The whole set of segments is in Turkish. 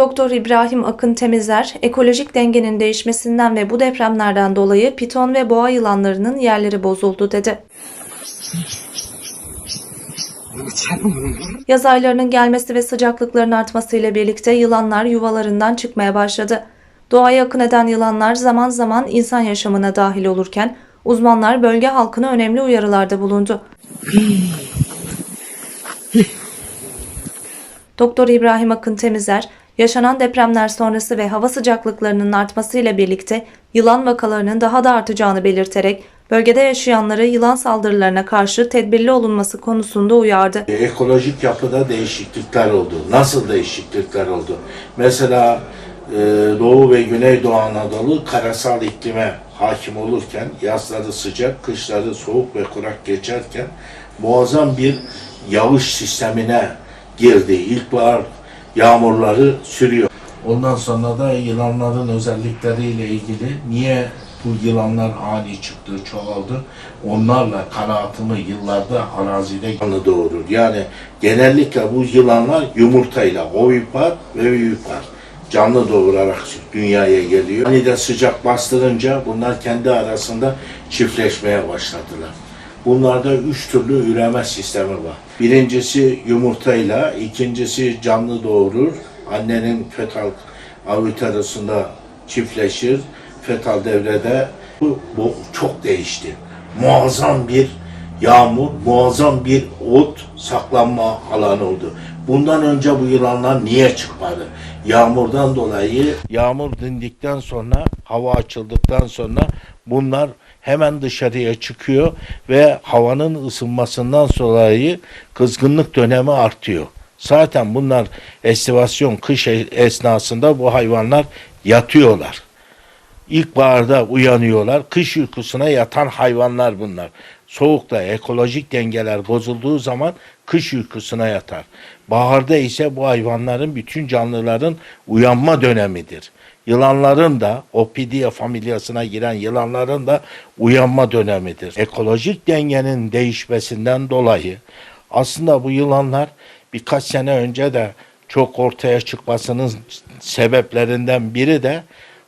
Doktor İbrahim Akın Temizer, ekolojik dengenin değişmesinden ve bu depremlerden dolayı piton ve boğa yılanlarının yerleri bozuldu dedi. Yaz aylarının gelmesi ve sıcaklıkların artmasıyla birlikte yılanlar yuvalarından çıkmaya başladı. Doğaya akın eden yılanlar zaman zaman insan yaşamına dahil olurken uzmanlar bölge halkına önemli uyarılarda bulundu. Doktor İbrahim Akın Temizer, yaşanan depremler sonrası ve hava sıcaklıklarının artmasıyla birlikte yılan vakalarının daha da artacağını belirterek bölgede yaşayanları yılan saldırılarına karşı tedbirli olunması konusunda uyardı. Ekolojik yapıda değişiklikler oldu. Nasıl değişiklikler oldu? Mesela e, Doğu ve Güneydoğu Anadolu karasal iklime hakim olurken yazları sıcak, kışları soğuk ve kurak geçerken muazzam bir yağış sistemine girdi. İlkbahar yağmurları sürüyor. Ondan sonra da yılanların özellikleriyle ilgili niye bu yılanlar ani çıktı, çoğaldı. Onlarla kanaatımı yıllarda arazide canlı doğurur. Yani genellikle bu yılanlar yumurtayla ovipar ve vivipar canlı doğurarak dünyaya geliyor. Aniden sıcak bastırınca bunlar kendi arasında çiftleşmeye başladılar. Bunlarda üç türlü üreme sistemi var. Birincisi yumurtayla, ikincisi canlı doğurur. Annenin fetal avutarısında çiftleşir. Fetal devrede bu, bu çok değişti. Muazzam bir yağmur, muazzam bir ot saklanma alanı oldu. Bundan önce bu yılanlar niye çıkmadı? Yağmurdan dolayı yağmur dindikten sonra, hava açıldıktan sonra bunlar hemen dışarıya çıkıyor ve havanın ısınmasından dolayı kızgınlık dönemi artıyor. Zaten bunlar estivasyon kış esnasında bu hayvanlar yatıyorlar. İlkbaharda uyanıyorlar. Kış uykusuna yatan hayvanlar bunlar. Soğukta ekolojik dengeler bozulduğu zaman kış uykusuna yatar. Baharda ise bu hayvanların bütün canlıların uyanma dönemidir. Yılanların da Opidia familyasına giren yılanların da uyanma dönemidir. Ekolojik dengenin değişmesinden dolayı aslında bu yılanlar birkaç sene önce de çok ortaya çıkmasının sebeplerinden biri de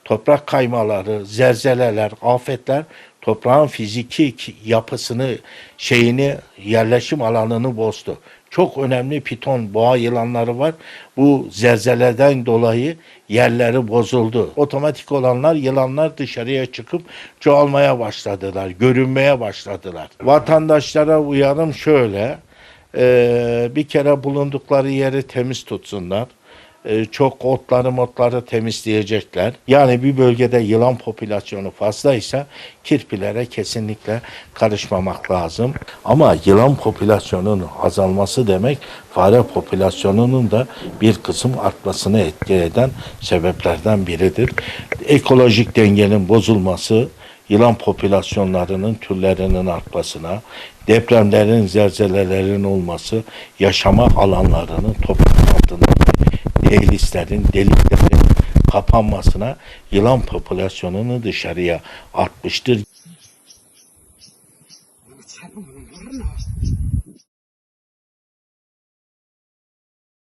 toprak kaymaları, zelzeleler, afetler toprağın fiziki ki- yapısını, şeyini, yerleşim alanını bozdu. Çok önemli piton, boğa yılanları var. Bu zelzeleden dolayı yerleri bozuldu. Otomatik olanlar yılanlar dışarıya çıkıp çoğalmaya başladılar, görünmeye başladılar. Vatandaşlara uyarım şöyle, bir kere bulundukları yeri temiz tutsunlar. Ee, çok otları motları temizleyecekler. Yani bir bölgede yılan popülasyonu fazlaysa kirpilere kesinlikle karışmamak lazım. Ama yılan popülasyonunun azalması demek fare popülasyonunun da bir kısım artmasını etki eden sebeplerden biridir. Ekolojik dengenin bozulması, yılan popülasyonlarının türlerinin artmasına, depremlerin, zelzelelerin olması, yaşama alanlarının toprak altında dehlizlerin, deliklerin kapanmasına yılan popülasyonunu dışarıya atmıştır.